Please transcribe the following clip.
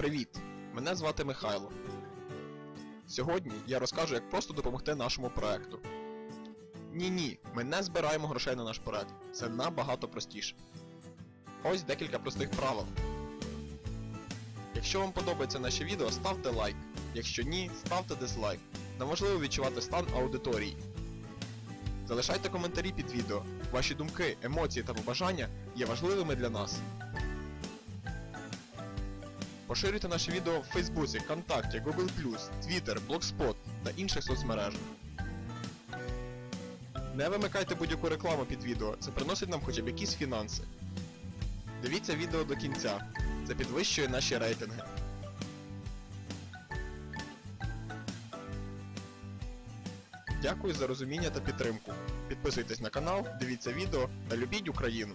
Привіт! Мене звати Михайло. Сьогодні я розкажу, як просто допомогти нашому проекту. Ні ні, ми не збираємо грошей на наш проект. Це набагато простіше. Ось декілька простих правил. Якщо вам подобається наше відео, ставте лайк. Якщо ні, ставте дизлайк. Нам важливо відчувати стан аудиторії. Залишайте коментарі під відео. Ваші думки, емоції та побажання є важливими для нас. Поширюйте наше відео в Фейсбуці, ВКонтакті, Google+, Twitter, Blogspot та інших соцмережах. Не вимикайте будь-яку рекламу під відео, це приносить нам хоча б якісь фінанси. Дивіться відео до кінця, це підвищує наші рейтинги. Дякую за розуміння та підтримку. Підписуйтесь на канал, дивіться відео та любіть Україну.